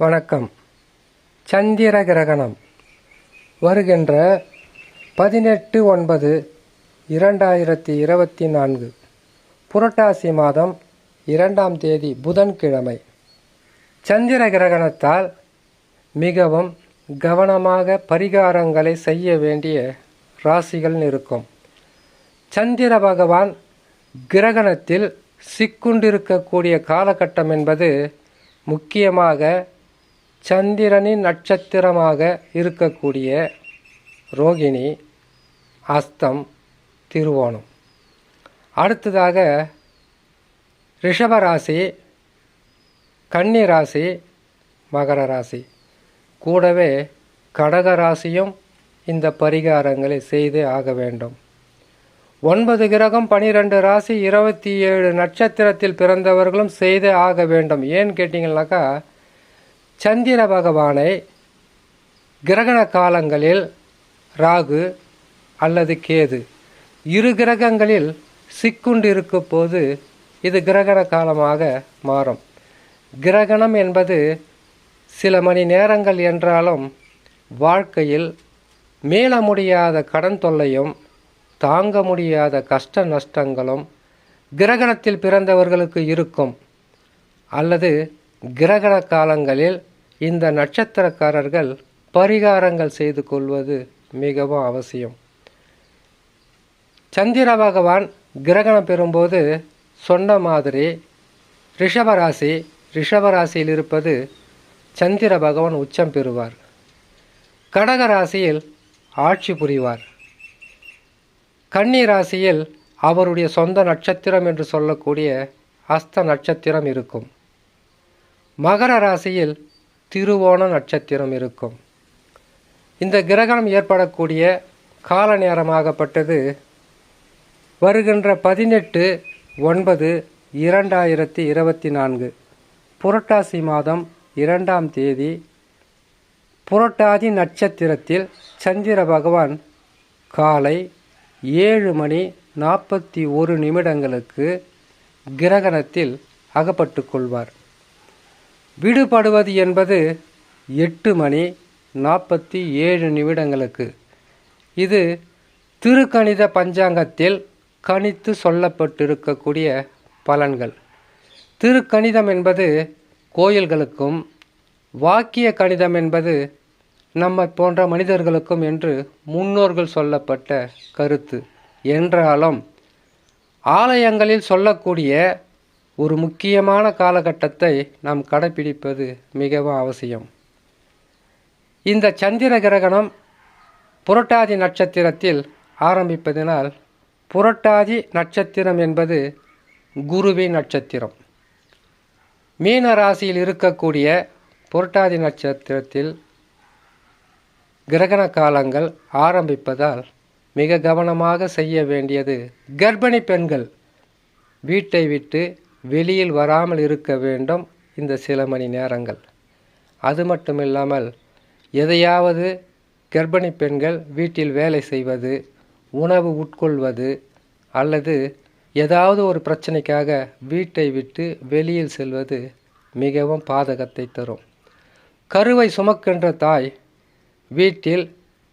வணக்கம். சந்திர கிரகணம் வருகின்ற பதினெட்டு ஒன்பது இரண்டாயிரத்தி இருபத்தி நான்கு புரட்டாசி மாதம் இரண்டாம் தேதி புதன்கிழமை. சந்திர கிரகணத்தால் மிகவும் கவனமாக பரிகாரங்களை செய்ய வேண்டிய ராசிகள் இருக்கும். சந்திர பகவான் கிரகணத்தில் சிக்குண்டிருக்கக்கூடிய காலகட்டம் என்பது முக்கியமாக சந்திரனின் நட்சத்திரமாக இருக்கக்கூடிய ரோகிணி அஸ்தம் திருவோணம். அடுத்ததாக ரிஷபராசி கன்னி ராசி மகர ராசி கூடவே கடக ராசியும் இந்த பரிகாரங்களை செய்தே ஆக வேண்டும். ஒன்பது கிரகம் பனிரெண்டு ராசி இருபத்தி ஏழு நட்சத்திரத்தில் பிறந்தவர்களும் செய்தே ஆக வேண்டும். ஏன்னு கேட்டிங்கனாக்கா சந்திர பகவானை கிரகண காலங்களில் ராகு அல்லது கேது இரு கிரகங்களில் சிக்குண்டிருக்கும் போது இது கிரகண காலமாக மாறும். கிரகணம் என்பது சில மணி நேரங்கள் என்றாலும் வாழ்க்கையில் மீள முடியாத கடன் தொல்லையும் தாங்க முடியாத கஷ்ட நஷ்டங்களும் கிரகணத்தில் பிறந்தவர்களுக்கு இருக்கும். அல்லது கிரகண காலங்களில் இந்த நட்சத்திரக்காரர்கள் பரிகாரங்கள் செய்து கொள்வது மிகவும் அவசியம். சந்திர பகவான் கிரகணம் பெறும்போது சொன்ன மாதிரி ரிஷபராசி ரிஷபராசியில் இருப்பது சந்திர பகவான் உச்சம் பெறுவார். கடக ராசியில் ஆட்சி புரிவார். கன்னி ராசியில் அவருடைய சொந்த நட்சத்திரம் என்று சொல்லக்கூடிய அஸ்த நட்சத்திரம் இருக்கும். மகர ராசியில் திருவோண நட்சத்திரம் இருக்கும். இந்த கிரகணம் ஏற்படக்கூடிய கால நேரமாகப்பட்டது வருகின்ற பதினெட்டு ஒன்பது இரண்டாயிரத்தி இருபத்தி நான்கு. புரட்டாசி மாதம் இரண்டாம் தேதி புரட்டாதி நட்சத்திரத்தில் சந்திர பகவான் காலை ஏழு மணி நாற்பத்தி ஒரு நிமிடங்களுக்கு கிரகணத்தில் அகப்பட்டு கொள்வார். விடுபடுவது என்பது எட்டு மணி நாற்பத்தி ஏழு நிமிடங்களுக்கு. இது திருக்கணித பஞ்சாங்கத்தில் கணித்து சொல்லப்பட்டிருக்கக்கூடிய பலன்கள். திருக்கணிதம் என்பது கோயில்களுக்கும் வாக்கிய கணிதம் என்பது நம்ம போன்ற மனிதர்களுக்கும் என்று முன்னோர்கள் சொல்லப்பட்ட கருத்து. என்றாலும் ஆலயங்களில் சொல்லக்கூடிய ஒரு முக்கியமான காலகட்டத்தை நாம் கடைபிடிப்பது மிகவும் அவசியம். இந்த சந்திர கிரகணம் புரட்டாதி நட்சத்திரத்தில் ஆரம்பிப்பதனால் புரட்டாதி நட்சத்திரம் என்பது குருவின் நட்சத்திரம். மீன ராசியில் இருக்கக்கூடிய புரட்டாதி நட்சத்திரத்தில் கிரகண காலங்கள் ஆரம்பிப்பதால் மிக கவனமாக செய்ய வேண்டியது கர்ப்பிணி பெண்கள். வீட்டை விட்டு வெளியில் வராமல் இருக்க வேண்டும் இந்த சில மணி நேரங்கள். அது மட்டும் இல்லாமல் எதையாவது கர்ப்பிணி பெண்கள் வீட்டில் வேலை செய்வது உணவு உட்கொள்வது அல்லது ஏதாவது ஒரு பிரச்சனைக்காக வீட்டை விட்டு வெளியில் செல்வது மிகவும் பாதகத்தை தரும். கருவை சுமக்கின்ற தாய் வீட்டில்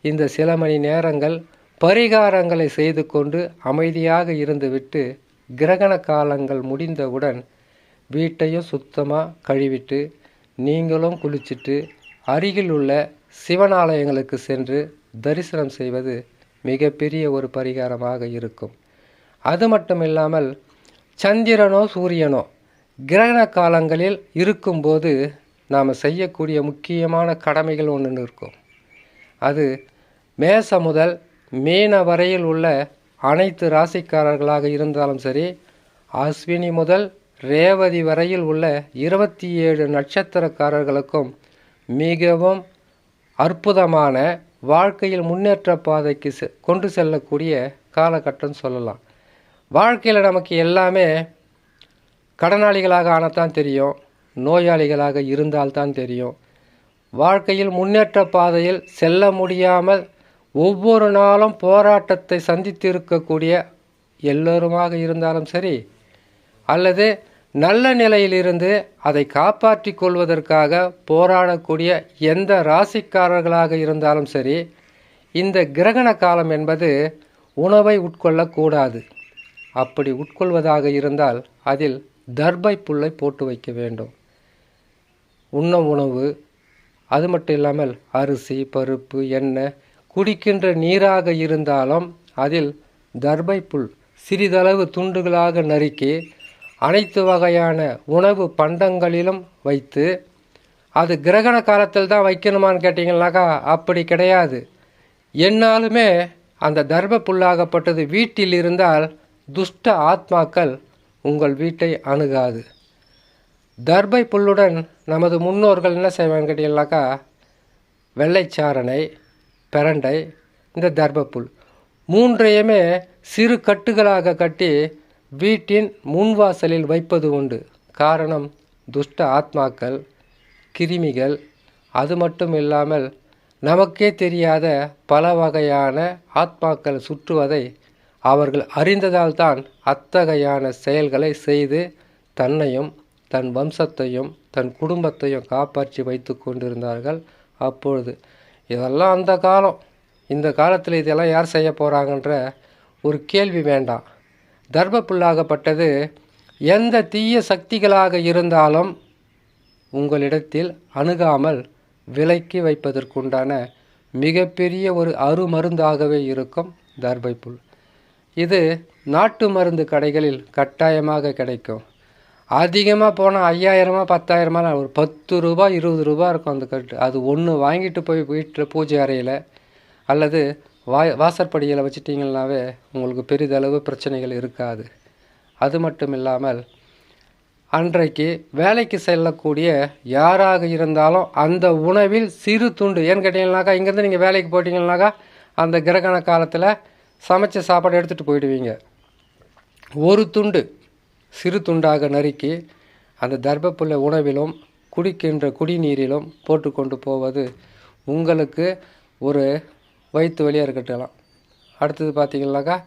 இந்த சில மணி நேரங்கள் பரிகாரங்களை செய்து கொண்டு அமைதியாக இருந்துவிட்டு கிரகண காலங்கள் முடிந்தவுடன் வீட்டையும் சுத்தமாக கழுவிட்டு நீங்களும் குளிச்சுட்டு அருகில் உள்ள சிவனாலயங்களுக்கு சென்று தரிசனம் செய்வது மிகப்பெரிய ஒரு பரிகாரமாக இருக்கும். அது மட்டும் இல்லாமல் சந்திரனோ சூரியனோ கிரகண காலங்களில் இருக்கும்போது நாம் செய்யக்கூடிய முக்கியமான கடமைகள் ஒன்று இருக்கும். அது மேச முதல் மீன வரையில் உள்ள அனைத்து ராசிக்காரர்களாக இருந்தாலும் சரி அஸ்வினி முதல் ரேவதி வரையில் உள்ள இருபத்தி ஏழு நட்சத்திரக்காரர்களுக்கும் மிகவும் அற்புதமான வாழ்க்கையில் முன்னேற்ற பாதைக்கு செ கொண்டு செல்லக்கூடிய காலகட்டம் சொல்லலாம். வாழ்க்கையில் நமக்கு எல்லாமே கடனாளிகளாக ஆனத்தான் தெரியும் நோயாளிகளாக இருந்தால்தான் தெரியும். வாழ்க்கையில் முன்னேற்ற பாதையில் செல்ல முடியாமல் ஒவ்வொரு நாளும் போராட்டத்தை சந்தித்திருக்கக்கூடிய எல்லோருமாக இருந்தாலும் சரி அல்லது நல்ல நிலையிலிருந்து அதை காப்பாற்றிக் கொள்வதற்காக போராடக்கூடிய எந்த ராசிக்காரர்களாக இருந்தாலும் சரி இந்த கிரகண காலம் என்பது உணவை உட்கொள்ளக்கூடாது. அப்படி உட்கொள்வதாக இருந்தால் அதில் தர்பை புல்லை போட்டு வைக்க வேண்டும். உண்ண உணவு அது மட்டும் இல்லாமல் அரிசி பருப்பு எண்ணெய் குடிக்கின்ற நீராக இருந்தாலும் அதில் தர்பை புல் சிறிதளவு துண்டுகளாக நறுக்கி அனைத்து வகையான உணவு பண்டங்களிலும் வைத்து அது கிரகண காலத்தில் தான் வைக்கணுமான்னு கேட்டிங்கனாக்கா அப்படி கிடையாது. என்னாலுமே அந்த தர்ப புல்லாகப்பட்டது வீட்டில் இருந்தால் துஷ்ட ஆத்மாக்கள் உங்கள் வீட்டை அணுகாது. தர்பை புல்லுடன் நமது முன்னோர்கள் என்ன செய்வாங்க கேட்டீங்கன்னாக்கா வெள்ளைச்சாரணை பெரண்டை இந்த தர்பப்புல் மூன்றையுமே சிறு கட்டுகளாக கட்டி வீட்டின் முன்வாசலில் வைப்பது உண்டு. காரணம் துஷ்ட ஆத்மாக்கள் கிருமிகள். அது மட்டும் இல்லாமல் நமக்கே தெரியாத பல வகையான ஆத்மாக்கள் சுற்றுவதை அவர்கள் அறிந்ததால் தான் அத்தகையான செயல்களை செய்து தன்னையும் தன் வம்சத்தையும் தன் குடும்பத்தையும் காப்பாற்றி வைத்து கொண்டிருந்தார்கள் அப்பொழுது. இதெல்லாம் அந்த காலம். இந்த காலத்தில் இதெல்லாம் யார் செய்ய போகிறாங்கன்ற ஒரு கேள்வி வேண்டாம். தர்மப்புல்லாகப்பட்டது எந்த தீய சக்திகளாக இருந்தாலும் உங்களிடத்தில் அணுகாமல் விலக்கி வைப்பதற்குண்டான மிகப்பெரிய ஒரு அருமருந்தாகவே இருக்கும் தர்பை புல் இது நாட்டு மருந்து கடைகளில் கட்டாயமாக கிடைக்கும். அதிகமாக போனால் ஐயாயிரமா பத்தாயிரமா ஒரு பத்து ரூபா இருபது ரூபா இருக்கும் அந்த கட்டு அது ஒன்று வாங்கிட்டு போய் வீட்டில் பூஜை அறையில் அல்லது வா வாசற்படியில் வச்சிட்டிங்கனாவே உங்களுக்கு பெரிதளவு பிரச்சனைகள் இருக்காது. அது மட்டும் இல்லாமல் அன்றைக்கு வேலைக்கு செல்லக்கூடிய யாராக இருந்தாலும் அந்த உணவில் சிறு துண்டு ஏன்னு கேட்டிங்கனாக்கா இங்கேருந்து நீங்கள் வேலைக்கு போயிட்டீங்கன்னாக்கா அந்த கிரகண காலத்தில் சமைச்ச சாப்பாடு எடுத்துகிட்டு போயிடுவீங்க. ஒரு துண்டு சிறு துண்டாக நறுக்கி அந்த தர்ப்பப்புல்ல உணவிலும் குடிக்கின்ற குடிநீரிலும் போட்டு கொண்டு போவது உங்களுக்கு ஒரு வயிற்று வலியாக இருக்கட்டலாம் அடுத்தது பார்த்தீங்கன்னாக்கா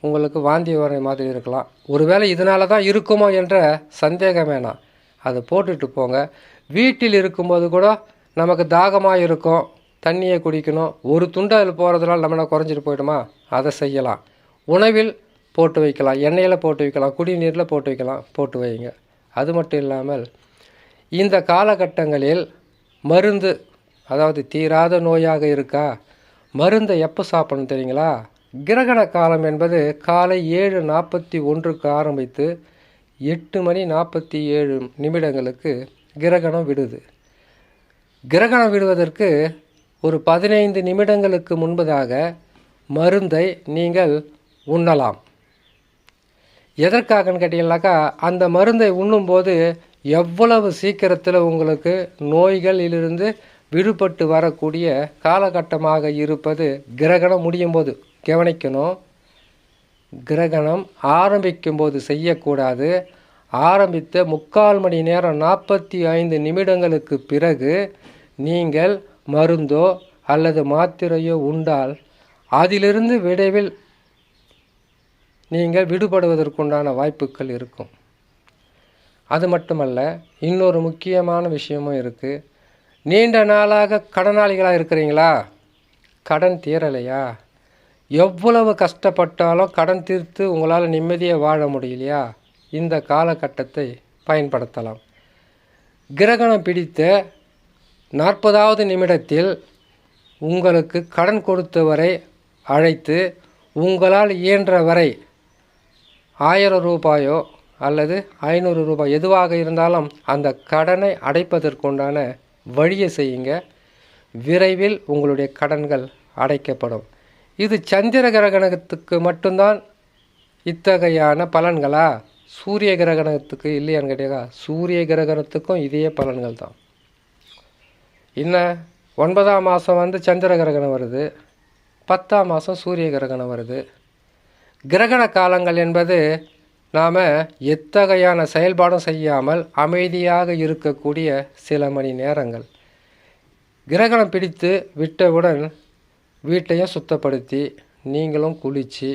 உங்களுக்கு வாந்தி வர மாதிரி இருக்கலாம். ஒருவேளை இதனால தான் இருக்குமோ என்ற சந்தேகம் வேணாம். அதை போட்டுட்டு போங்க. வீட்டில் இருக்கும்போது கூட நமக்கு தாகமாக இருக்கும். தண்ணியை குடிக்கணும். ஒரு துண்டு அதில் போகிறதுனால நம்மளை குறைஞ்சிட்டு போயிடுமா? அதை செய்யலாம். உணவில் போட்டு வைக்கலாம். எண்ணெயில் போட்டு வைக்கலாம். குடிநீரில் போட்டு வைக்கலாம். போட்டு வைங்க. அது மட்டும் இல்லாமல் இந்த காலகட்டங்களில் மருந்து அதாவது தீராத நோயாக இருக்கா? மருந்தை எப்போ சாப்பிடணும் தெரியுங்களா? கிரகண காலம் என்பது காலை ஏழு நாற்பத்தி ஒன்றுக்கு ஆரம்பித்து எட்டு மணி நாற்பத்தி ஏழு நிமிடங்களுக்கு கிரகணம் விடுது. கிரகணம் விடுவதற்கு ஒரு பதினைந்து நிமிடங்களுக்கு முன்பதாக மருந்தை நீங்கள் உண்ணலாம். எதற்காகன்னு கேட்டிங்கனாக்கா அந்த மருந்தை உண்ணும்போது எவ்வளவு சீக்கிரத்தில் உங்களுக்கு நோய்களிலிருந்து விடுபட்டு வரக்கூடிய காலகட்டமாக இருப்பது கிரகணம் முடியும் போது கவனிக்கணும். கிரகணம் ஆரம்பிக்கும் போது செய்யக்கூடாது. ஆரம்பித்த முக்கால் மணி நேரம் நாற்பத்தி ஐந்து நிமிடங்களுக்கு பிறகு நீங்கள் மருந்தோ அல்லது மாத்திரையோ உண்டால் அதிலிருந்து விரைவில் நீங்கள் விடுபடுவதற்குண்டான வாய்ப்புகள் இருக்கும். அது மட்டுமல்ல இன்னொரு முக்கியமான விஷயமும் இருக்குது நீண்ட நாளாக கடனாளிகளாக இருக்கிறீங்களா? கடன் தீரலையா? எவ்வளவு கஷ்டப்பட்டாலும் கடன் தீர்த்து உங்களால் நிம்மதியாக வாழ முடியலையா? இந்த காலகட்டத்தை பயன்படுத்தலாம். கிரகணம் பிடித்த நாற்பதாவது நிமிடத்தில் உங்களுக்கு கடன் கொடுத்தவரை அழைத்து உங்களால் இயன்ற வரை ஆயிரம் ரூபாயோ அல்லது ஐநூறு ரூபாய் எதுவாக இருந்தாலும் அந்த கடனை அடைப்பதற்குண்டான வழியை செய்யுங்க. விரைவில் உங்களுடைய கடன்கள் அடைக்கப்படும். இது சந்திர கிரகணத்துக்கு மட்டும்தான் இத்தகையான பலன்களா? சூரிய கிரகணத்துக்கு இல்லையான்னு கேட்டீங்க சூரிய கிரகணத்துக்கும் இதே பலன்கள் தான். என்ன? ஒன்பதாம் மாதம் வந்து சந்திர கிரகணம் வருது. பத்தாம் மாதம் சூரிய கிரகணம் வருது. கிரகண காலங்கள் என்பது நாம் எத்தகையான செயல்பாடும் செய்யாமல் அமைதியாக இருக்கக்கூடிய சில மணி நேரங்கள். கிரகணம் பிடித்து விட்டவுடன் வீட்டையும் சுத்தப்படுத்தி நீங்களும் குளித்து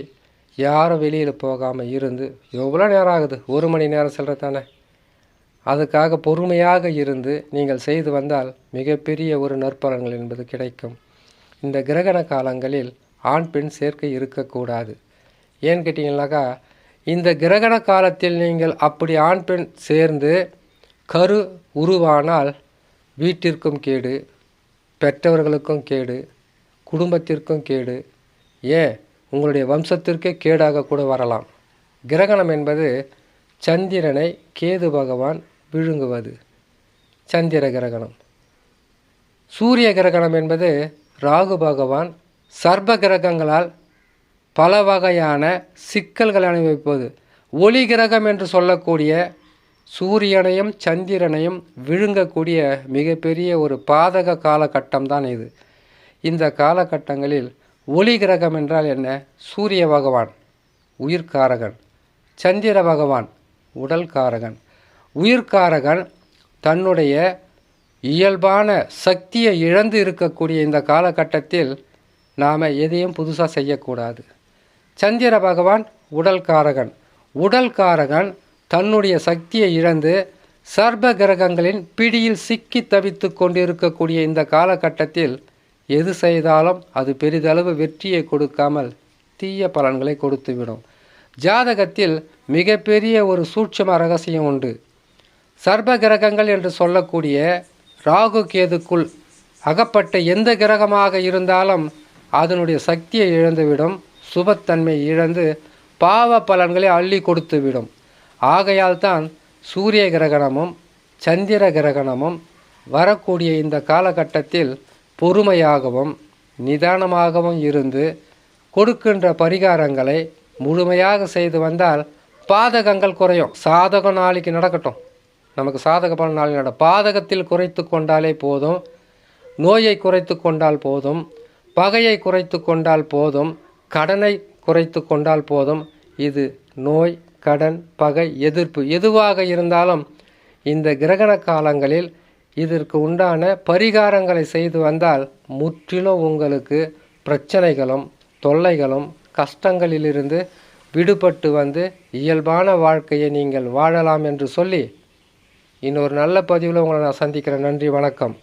யாரும் வெளியில் போகாமல் இருந்து எவ்வளோ நேரம் ஆகுது? ஒரு மணி நேரம் செல்கிறது தானே அதுக்காக பொறுமையாக இருந்து நீங்கள் செய்து வந்தால் மிகப்பெரிய ஒரு நற்பலன்கள் என்பது கிடைக்கும். இந்த கிரகண காலங்களில் ஆண் பெண் சேர்க்கை இருக்கக்கூடாது. ஏன்னு கேட்டிங்கனாக்கா இந்த கிரகண காலத்தில் நீங்கள் அப்படி ஆண் பெண் சேர்ந்து கரு உருவானால் வீட்டிற்கும் கேடு பெற்றவர்களுக்கும் கேடு குடும்பத்திற்கும் கேடு. ஏன்? உங்களுடைய வம்சத்திற்கே கேடாக கூட வரலாம். கிரகணம் என்பது சந்திரனை கேது பகவான் விழுங்குவது. சந்திர கிரகணம். சூரிய கிரகணம் என்பது ராகு பகவான் சர்ப கிரகங்களால் பல வகையான சிக்கல்களை அனுபவிப்பது. ஒளி கிரகம் என்று சொல்லக்கூடிய சூரியனையும் சந்திரனையும் விழுங்கக்கூடிய மிகப்பெரிய ஒரு பாதக காலகட்டம் தான் இது. இந்த காலகட்டங்களில் ஒளி கிரகம் என்றால் என்ன? சூரிய பகவான் உயிர்காரகன் சந்திர பகவான் உடல்காரகன். உயிர்காரகன் தன்னுடைய இயல்பான சக்தியை இழந்து இருக்கக்கூடிய இந்த காலகட்டத்தில் நாம் எதையும் புதுசாக செய்யக்கூடாது. சந்திர பகவான் உடல் காரகன் உடல் காரகன் தன்னுடைய சக்தியை இழந்து சர்ப கிரகங்களின் பிடியில் சிக்கி தவித்து கொண்டிருக்கக்கூடிய இந்த காலகட்டத்தில் எது செய்தாலும் அது பெரிதளவு வெற்றியை கொடுக்காமல் தீய பலன்களை கொடுத்துவிடும். ஜாதகத்தில் மிகப்பெரிய ஒரு சூட்சம ரகசியம் உண்டு. சர்ப கிரகங்கள் என்று சொல்லக்கூடிய ராகு கேதுக்குள் அகப்பட்ட எந்த கிரகமாக இருந்தாலும் அதனுடைய சக்தியை இழந்துவிடும். சுபத்தன்மை இழந்து பாவ பலன்களை அள்ளி கொடுத்துவிடும். ஆகையால் தான் சூரிய கிரகணமும் சந்திர கிரகணமும் வரக்கூடிய இந்த காலகட்டத்தில் பொறுமையாகவும் நிதானமாகவும் இருந்து கொடுக்கின்ற பரிகாரங்களை முழுமையாக செய்து வந்தால் பாதகங்கள் குறையும். சாதகம் நாளைக்கு நடக்கட்டும். நமக்கு சாதக பலன் நாளைக்கு நட பாதகத்தில் குறைத்து கொண்டாலே போதும். நோயை குறைத்து கொண்டால் போதும். பகையை குறைத்து கொண்டால் போதும். கடனை குறைத்து கொண்டால் போதும். இது நோய் கடன் பகை எதிர்ப்பு எதுவாக இருந்தாலும் இந்த கிரகண காலங்களில் இதற்கு உண்டான பரிகாரங்களை செய்து வந்தால் முற்றிலும் உங்களுக்கு பிரச்சனைகளும் தொல்லைகளும் கஷ்டங்களிலிருந்து விடுபட்டு வந்து இயல்பான வாழ்க்கையை நீங்கள் வாழலாம் என்று சொல்லி இன்னொரு நல்ல பதிவில் உங்களை நான் சந்திக்கிறேன். நன்றி வணக்கம்.